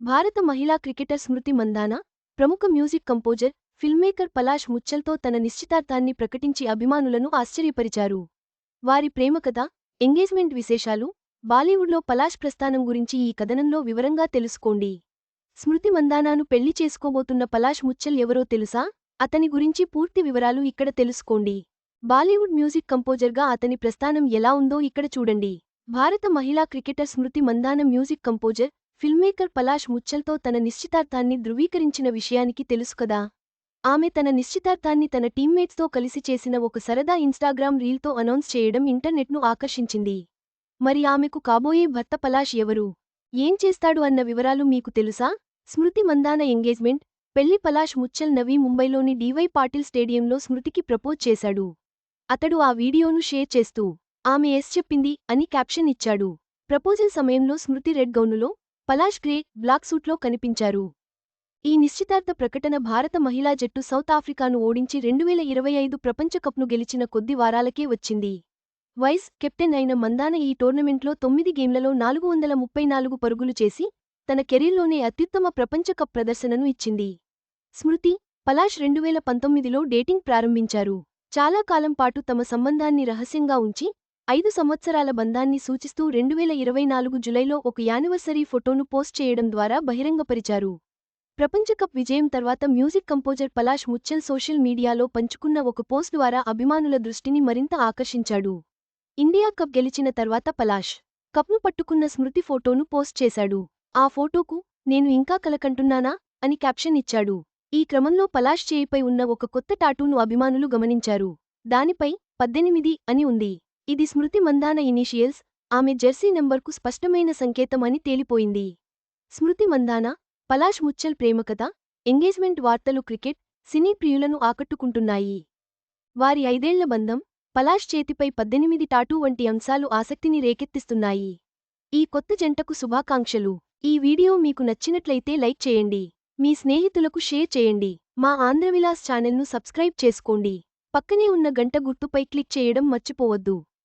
భారత మహిళా క్రికెటర్ స్మృతి మందానా ప్రముఖ మ్యూజిక్ కంపోజర్ ఫిల్మ్మేకర్ పలాష్ ముచ్చల్తో తన నిశ్చితార్థాన్ని ప్రకటించి అభిమానులను ఆశ్చర్యపరిచారు. వారి ప్రేమ కథ ఎంగేజ్మెంట్ విశేషాలు బాలీవుడ్లో పలాష్ ప్రస్థానం గురించి ఈ కథనంలో వివరంగా తెలుసుకోండి. స్మృతి మందానాను పెళ్ళి చేసుకోబోతున్న పలాష్ ముచ్చల్ ఎవరో తెలుసా? అతని గురించి పూర్తి వివరాలు ఇక్కడ తెలుసుకోండి. బాలీవుడ్ మ్యూజిక్ కంపోజర్గా అతని ప్రస్థానం ఎలా ఉందో ఇక్కడ చూడండి. భారత మహిళా cricketer Smriti Mandhana music composer filmmaker Palash ముచ్చల్తో తన నిశ్చితార్థాన్ని ధృవీకరించిన విషయానికి తెలుసు కదా. ఆమె తన నిశ్చితార్థాన్ని తన టీమ్మేట్స్తో కలిసి చేసిన ఒక సరదా ఇన్స్టాగ్రామ్ రీల్తో అనౌన్స్ చేయడం ఇంటర్నెట్ను ఆకర్షించింది. మరి ఆమెకు కాబోయే భర్త పలాష్ ఎవరు? ఏం చేస్తాడు అన్న వివరాలు మీకు తెలుసా? స్మృతి మందాన ఎంగేజ్మెంట్ పెళ్ళి పలాష్ ముచ్చల్ నవీ ముంబైలోని డివై పాటిల్ స్టేడియంలో స్మృతికి ప్రపోజ్ చేశాడు. అతడు ఆ వీడియోను షేర్ చేస్తూ ఆమె ఎస్ చెప్పింది అని క్యాప్షన్ ఇచ్చాడు. ప్రపోజల్ సమయంలో స్మృతి రెడ్ గౌనులో పలాష్ గ్రే బ్లాక్ సూట్లో కనిపించారు. ఈ నిశ్చితార్థ ప్రకటన భారత మహిళా జట్టు సౌత్ ఆఫ్రికాను ఓడించి రెండువేల ఇరవై ఐదు ప్రపంచకప్ను గెలిచిన కొద్ది వారాలకే వచ్చింది. వైస్ కెప్టెన్ అయిన మందాన ఈ టోర్నమెంట్లో తొమ్మిది గేమ్లలో నాలుగు వందల ముప్పై నాలుగు పరుగులు చేసి తన కెరీర్లోనే అత్యుత్తమ ప్రపంచ కప్ ప్రదర్శనను ఇచ్చింది. స్మృతి పలాష్ రెండువేల పంతొమ్మిదిలో డేటింగ్ ప్రారంభించారు. చాలా కాలం పాటు తమ సంబంధాన్ని రహస్యంగా ఉంచి ఐదు సంవత్సరాల బంధాన్ని సూచిస్తూ రెండువేల ఇరవై నాలుగు జులైలో ఒక యానివర్సరీ ఫోటోను పోస్ట్ చేయడం ద్వారా బహిరంగపరిచారు. ప్రపంచకప్ విజయం తర్వాత music composer Palash Muchhal social మీడియాలో పంచుకున్న ఒక పోస్ట్ ద్వారా అభిమానుల దృష్టిని మరింత ఆకర్షించాడు. ఇండియా కప్ గెలిచిన తర్వాత పలాష్ కప్ను పట్టుకున్న స్మృతి ఫోటోను పోస్ట్ చేశాడు. ఆ ఫోటోకు నేను ఇంకా కలకంటున్నానా? అని క్యాప్షన్ ఇచ్చాడు. ఈ క్రమంలో పలాష్ చేయిపై ఉన్న ఒక కొత్త టాటూను అభిమానులు గమనించారు. దానిపై పద్దెనిమిది అని ఉంది. ఇది స్మృతి మందాన ఇనీషియల్స్. ఆమె జెర్సీ నంబర్కు స్పష్టమైన సంకేతం అని తేలిపోయింది. స్మృతి మందాన పలాష్ ముచ్చల్ ప్రేమకథ ఎంగేజ్మెంట్ వార్తలు క్రికెట్ సినీ ప్రియులను ఆకట్టుకుంటున్నాయి. వారి ఐదేళ్ళ బంధం పలాష్ చేతిపై పద్దెనిమిది టాటూ వంటి అంశాలు ఆసక్తిని రేకెత్తిస్తున్నాయి. ఈ కొత్త జంటకు శుభాకాంక్షలు. ఈ వీడియో మీకు నచ్చినట్లయితే లైక్ చేయండి. మీ స్నేహితులకు షేర్ చేయండి. మా ఆంధ్రవిలాస్ ఛానల్ను సబ్స్క్రైబ్ చేసుకోండి. పక్కనే ఉన్న గంట గుర్తుపై క్లిక్ చేయడం మర్చిపోవద్దు.